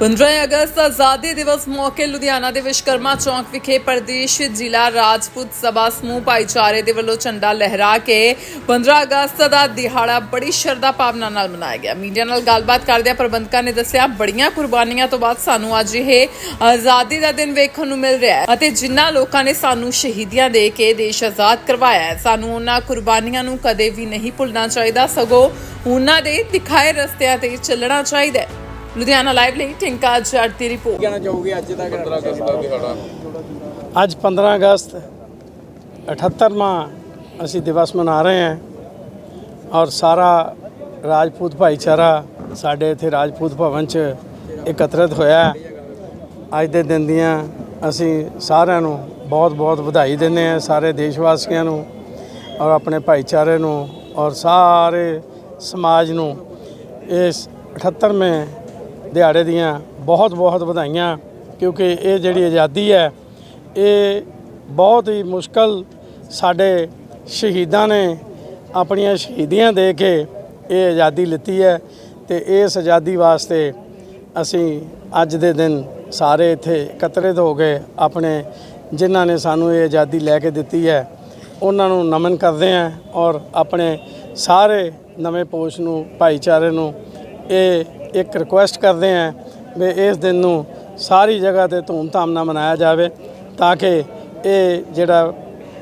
15 ਅਗਸਤ ਆਜ਼ਾਦੀ ਦਿਵਸ ਮੌਕੇ ਲੁਧਿਆਣਾ ਦੇ ਵਿਸ਼ਕਰਮਾ ਚੌਂਕ ਵਿਖੇ ਪ੍ਰਦੇਸ਼ ਜ਼ਿਲ੍ਹਾ ਰਾਜਪੂਤ ਸਭਾ ਸਮੂਹ ਭਾਈਚਾਰੇ ਦੇ ਵੱਲੋਂ ਝੰਡਾ ਲਹਿਰਾ ਕੇ 15 ਅਗਸਤ ਦਾ ਦਿਹਾੜਾ ਬੜੀ ਸ਼ਰਧਾ ਭਾਵਨਾ ਨਾਲ ਮਨਾਇਆ ਗਿਆ। ਮੀਡੀਆ ਨਾਲ ਗੱਲਬਾਤ ਕਰਦਿਆਂ ਪ੍ਰਬੰਧਕਾਂ ਨੇ ਦੱਸਿਆ, ਬੜੀਆਂ ਕੁਰਬਾਨੀਆਂ ਤੋਂ ਬਾਅਦ ਸਾਨੂੰ ਅੱਜ ਇਹ ਆਜ਼ਾਦੀ ਦਾ ਦਿਨ ਵੇਖਣ ਨੂੰ ਮਿਲ ਰਿਹਾ ਹੈ ਅਤੇ ਜਿਨ੍ਹਾਂ ਲੋਕਾਂ ਨੇ ਸਾਨੂੰ ਸ਼ਹੀਦੀਆਂ ਦੇ ਕੇ ਦੇਸ਼ ਆਜ਼ਾਦ ਕਰਵਾਇਆ ਹੈ, ਸਾਨੂੰ ਉਹਨਾਂ ਕੁਰਬਾਨੀਆਂ ਨੂੰ ਕਦੇ ਵੀ ਨਹੀਂ ਭੁੱਲਣਾ ਚਾਹੀਦਾ। ਸਗੋਂ ਉਹਨਾਂ ਦੇ ਦਿਖਾਏ ਰਸਤਿਆਂ ਤੇ ਚੱਲਣਾ ਚਾਹੀਦਾ ਹੈ। ਲੁਧਿਆਣਾ ਲਾਈਵ ਲਈ ਟਿੰਕਾ ਜੱਟ ਦੀ ਰਿਪੋਰਟ। ਕਹਿਣਾ ਚਾਹੋਗੇ ਅੱਜ ਦਾ 15 ਅਗਸਤ ਦਾ ਦਿਹਾੜਾ ਅੱਜ 15 ਅਗਸਤ 78ਵਾਂ ਅਸੀਂ ਦਿਵਸ ਮਨਾ ਰਹੇ ਹਾਂ ਔਰ ਸਾਰਾ ਰਾਜਪੂਤ ਭਾਈਚਾਰਾ ਸਾਡੇ ਇੱਥੇ ਰਾਜਪੂਤ ਭਵਨ 'ਚ ਇਕੱਤਰਿਤ ਹੋਇਆ ਹੈ। ਅੱਜ ਦੇ ਦਿਨ ਦੀਆਂ ਅਸੀਂ ਸਾਰਿਆਂ ਨੂੰ ਬਹੁਤ-ਬਹੁਤ ਵਧਾਈ ਦਿੰਦੇ ਹਾਂ ਸਾਰੇ ਦੇਸ਼ ਵਾਸੀਆਂ ਨੂੰ ਔਰ ਆਪਣੇ ਭਾਈਚਾਰੇ ਨੂੰ ਔਰ ਸਾਰੇ ਸਮਾਜ ਨੂੰ। ਇਸ 78ਵੇਂ ਦਿਹਾੜੇ ਦੀਆਂ ਬਹੁਤ-ਬਹੁਤ ਵਧਾਈਆਂ, ਕਿਉਂਕਿ ਇਹ ਜਿਹੜੀ ਆਜ਼ਾਦੀ ਹੈ, ਇਹ ਬਹੁਤ ਹੀ ਮੁਸ਼ਕਲ ਸਾਡੇ ਸ਼ਹੀਦਾਂ ਨੇ ਆਪਣੀਆਂ ਸ਼ਹੀਦੀਆਂ ਦੇ ਕੇ ਇਹ ਆਜ਼ਾਦੀ ਲਿੱਤੀ ਹੈ ਤੇ ਇਸ ਆਜ਼ਾਦੀ ਵਾਸਤੇ ਅਸੀਂ ਅੱਜ ਦੇ ਦਿਨ ਸਾਰੇ ਇੱਥੇ ਇਕੱਤਰਿਤ ਹੋ ਕੇ ਆਪਣੇ ਜਿਨ੍ਹਾਂ ਨੇ ਸਾਨੂੰ ਇਹ ਆਜ਼ਾਦੀ ਲੈ ਕੇ ਦਿੱਤੀ ਹੈ, ਉਹਨਾਂ ਨੂੰ ਨਮਨ ਕਰਦੇ ਹਾਂ ਔਰ ਆਪਣੇ ਸਾਰੇ ਨਵੇਂ ਪੋਸ਼ ਨੂੰ, ਭਾਈਚਾਰੇ ਨੂੰ ਇਹ ਇੱਕ ਰਿਕੁਐਸਟ ਕਰਦੇ ਹਾਂ ਵੀ ਇਸ ਦਿਨ ਨੂੰ ਸਾਰੀ ਜਗ੍ਹਾ ਤੇ ਧੂਮਧਾਮ ਨਾਲ ਮਨਾਇਆ ਜਾਵੇ ਤਾਂ ਕਿ ਇਹ ਜਿਹੜਾ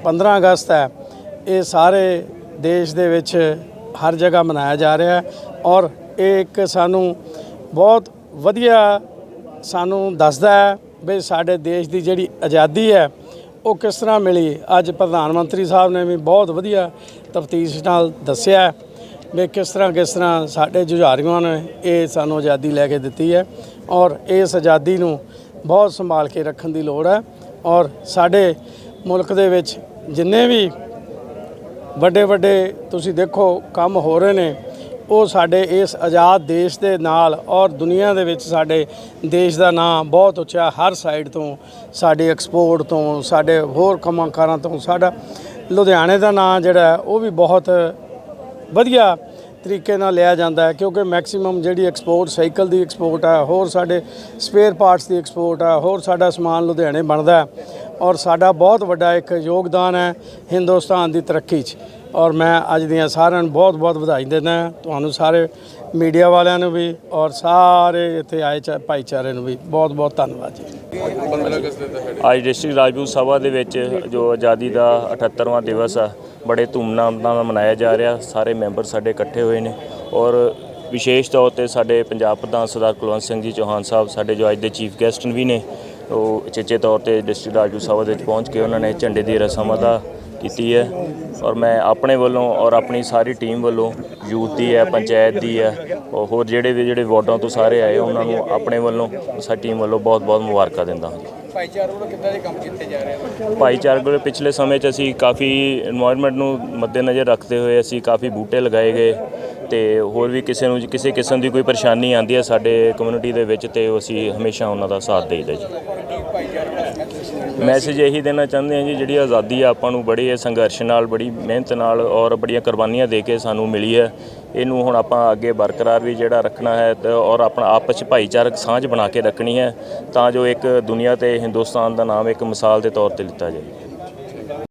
15 ਅਗਸਤ ਹੈ, ਇਹ ਸਾਰੇ ਦੇਸ਼ ਦੇ ਵਿੱਚ ਹਰ ਜਗ੍ਹਾ ਮਨਾਇਆ ਜਾ ਰਿਹਾ ਹੈ ਔਰ ਇਹ ਇੱਕ ਸਾਨੂੰ ਬਹੁਤ ਵਧੀਆ ਸਾਨੂੰ ਦੱਸਦਾ ਹੈ ਵੀ ਸਾਡੇ ਦੇਸ਼ ਦੀ ਜਿਹੜੀ ਆਜ਼ਾਦੀ ਹੈ, ਉਹ ਕਿਸ ਤਰ੍ਹਾਂ ਮਿਲੀ। ਅੱਜ ਪ੍ਰਧਾਨ ਮੰਤਰੀ ਸਾਹਿਬ ਨੇ ਵੀ ਬਹੁਤ ਵਧੀਆ ਤਫਤੀਸ਼ ਨਾਲ ਦੱਸਿਆ ਵੀ ਕਿਸ ਤਰ੍ਹਾਂ ਕਿਸ ਤਰ੍ਹਾਂ ਸਾਡੇ ਜੁਝਾਰੀਆਂ ਨੇ ਇਹ ਸਾਨੂੰ ਆਜ਼ਾਦੀ ਲੈ ਕੇ ਦਿੱਤੀ ਹੈ ਔਰ ਇਸ ਆਜ਼ਾਦੀ ਨੂੰ ਬਹੁਤ ਸੰਭਾਲ ਕੇ ਰੱਖਣ ਦੀ ਲੋੜ ਹੈ ਔਰ ਸਾਡੇ ਮੁਲਕ ਦੇ ਵਿੱਚ ਜਿੰਨੇ ਵੀ ਵੱਡੇ ਵੱਡੇ ਤੁਸੀਂ ਦੇਖੋ ਕੰਮ ਹੋ ਰਹੇ ਨੇ, ਉਹ ਸਾਡੇ ਇਸ ਆਜ਼ਾਦ ਦੇਸ਼ ਦੇ ਨਾਲ ਔਰ ਦੁਨੀਆ ਦੇ ਵਿੱਚ ਸਾਡੇ ਦੇਸ਼ ਦਾ ਨਾਮ ਬਹੁਤ ਉੱਚਾ ਹਰ ਸਾਈਡ ਤੋਂ, ਸਾਡੇ ਐਕਸਪੋਰਟ ਤੋਂ, ਸਾਡੇ ਹੋਰ ਕੰਮਾਂ ਕਾਰਾਂ ਤੋਂ, ਸਾਡਾ ਲੁਧਿਆਣੇ ਦਾ ਨਾਮ ਜਿਹੜਾ ਉਹ ਵੀ ਬਹੁਤ ਵਧੀਆ ਤਰੀਕੇ ਨਾਲ ਲਿਆ ਜਾਂਦਾ ਹੈ, ਕਿਉਂਕਿ ਮੈਕਸਿਮਮ ਜਿਹੜੀ ਐਕਸਪੋਰਟ ਸਾਈਕਲ ਦੀ ਐਕਸਪੋਰਟ ਹੈ, ਹੋਰ ਸਾਡੇ ਸਪੇਅਰ ਪਾਰਟਸ ਦੀ ਐਕਸਪੋਰਟ ਹੈ, ਹੋਰ ਸਾਡਾ ਸਮਾਨ ਲੁਧਿਆਣੇ ਬਣਦਾ ਔਰ ਸਾਡਾ ਬਹੁਤ ਵੱਡਾ ਇੱਕ ਯੋਗਦਾਨ ਹੈ ਹਿੰਦੁਸਤਾਨ ਦੀ ਤਰੱਕੀ 'ਚ। ਔਰ ਮੈਂ ਅੱਜ ਦੀਆਂ ਸਾਰਿਆਂ ਨੂੰ ਬਹੁਤ ਬਹੁਤ ਵਧਾਈ ਦਿੰਦਾ ਤੁਹਾਨੂੰ ਸਾਰੇ ਮੀਡੀਆ ਵਾਲਿਆਂ ਨੂੰ ਵੀ ਔਰ ਸਾਰੇ ਇੱਥੇ ਆਏ ਚਾ- ਭਾਈਚਾਰੇ ਨੂੰ ਵੀ ਬਹੁਤ ਬਹੁਤ ਧੰਨਵਾਦ ਜੀ। ਅੱਜ ਡਿਸਟ੍ਰਿਕਟ ਰਾਜਪੂਤ ਸਭਾ ਦੇ ਵਿੱਚ ਜੋ ਆਜ਼ਾਦੀ ਦਾ 78ਵਾਂ ਦਿਵਸ ਆ, ਬੜੇ ਧੂਮਧਾਮ ਨਾਲ ਮਨਾਇਆ ਜਾ ਰਿਹਾ। ਸਾਰੇ ਮੈਂਬਰ ਸਾਡੇ ਇਕੱਠੇ ਹੋਏ ਨੇ ਔਰ ਵਿਸ਼ੇਸ਼ ਤੌਰ ਤੇ ਸਾਡੇ ਪੰਜਾਬ ਪ੍ਰਧਾਨ ਸਰਦਾਰ ਕੁਲਵੰਤ ਸਿੰਘ ਜੀ ਚੌਹਾਨ ਸਾਹਿਬ, ਸਾਡੇ ਜੋ ਅੱਜ ਦੇ ਚੀਫ ਗੈਸਟ ਵੀ ਨੇ, ਉਹ ਚੇਚੇ ਤੌਰ ਤੇ ਡਿਸਟ੍ਰਿਕਟ ਰਾਜਪੂਤ ਸਭਾ ਦੇ ਵਿੱਚ ਪਹੁੰਚ ਕੇ ਉਹਨਾਂ ਨੇ ਝੰਡੇ ਦੀ ਰਸਮ ਅਦਾ ਕੀਤੀ ਹੈ ਔਰ ਮੈਂ ਆਪਣੇ ਵੱਲੋਂ ਔਰ ਆਪਣੀ ਸਾਰੀ ਟੀਮ ਵੱਲੋਂ ਯੂਥ ਦੀ ਹੈ ਪੰਚਾਇਤ ਦੀ ਹੈ ਔਰ ਹੋਰ ਜਿਹੜੇ ਵੀ ਜਿਹੜੇ ਵਾਰਡਾਂ ਤੋਂ ਸਾਰੇ ਆਏ ਉਹਨਾਂ ਨੂੰ ਆਪਣੇ ਵੱਲੋਂ ਸਾਡੀ ਟੀਮ ਵੱਲੋਂ ਬਹੁਤ-ਬਹੁਤ ਮੁਬਾਰਕਾਂ ਦਿੰਦਾ ਹਾਂ। ਭਾਈਚਾਰਕ ਵੱਲੋਂ ਕਿੱਦਾਂ ਦੇ ਕੰਮ ਕੀਤੇ ਜਾ ਰਹੇ ਹਨ ਭਾਈਚਾਰਕ ਵੱਲੋਂ ਪਿਛਲੇ ਸਮੇਂ 'ਚ ਅਸੀਂ ਕਾਫੀ এনवायरमेंट ਨੂੰ ਮੱਦੇਨਜ਼ਰ ਰੱਖਦੇ ਹੋਏ ਅਸੀਂ ਕਾਫੀ ਬੂਟੇ ਲਗਾਏ ਗਏ ਤੇ ਹੋਰ ਵੀ ਕਿਸੇ ਨੂੰ ਕਿਸੇ ਕਿਸਮ ਦੀ ਕੋਈ ਪਰੇਸ਼ਾਨੀ ਆਉਂਦੀ ਹੈ ਸਾਡੇ ਕਮਿਊਨਿਟੀ ਦੇ ਵਿੱਚ ਤੇ ਅਸੀਂ ਹਮੇਸ਼ਾ ਉਹਨਾਂ ਦਾ ਸਾਥ ਦੇਈਦਾ ਜੀ। ਮੈਸੇਜ ਇਹੀ ਦੇਣਾ ਚਾਹੁੰਦੇ ਹਾਂ ਜੀ, ਜਿਹੜੀ ਆਜ਼ਾਦੀ ਆ ਆਪਾਂ ਨੂੰ ਬੜੀ ਸੰਘਰਸ਼ ਨਾਲ, ਬੜੀ ਮਿਹਨਤ ਨਾਲ ਔਰ ਬੜੀਆਂ ਕੁਰਬਾਨੀਆਂ ਦੇ ਕੇ ਸਾਨੂੰ ਮਿਲੀ ਹੈ। ਇਹਨੂੰ ਹੁਣ ਆਪਾਂ ਅੱਗੇ ਬਰਕਰਾਰ ਵੀ ਜਿਹੜਾ ਰੱਖਣਾ ਹੈ ਤੇ ਔਰ ਆਪਣਾ ਆਪਸ 'ਚ ਭਾਈਚਾਰਕ ਸਾਂਝ ਬਣਾ ਕੇ ਰੱਖਣੀ ਹੈ ਤਾਂ ਜੋ ਇੱਕ ਦੁਨੀਆ ਤੇ ਹਿੰਦੁਸਤਾਨ ਦਾ ਨਾਮ ਇੱਕ ਮਿਸਾਲ ਦੇ ਤੌਰ ਤੇ ਲਿੱਤਾ ਜਾਵੇ।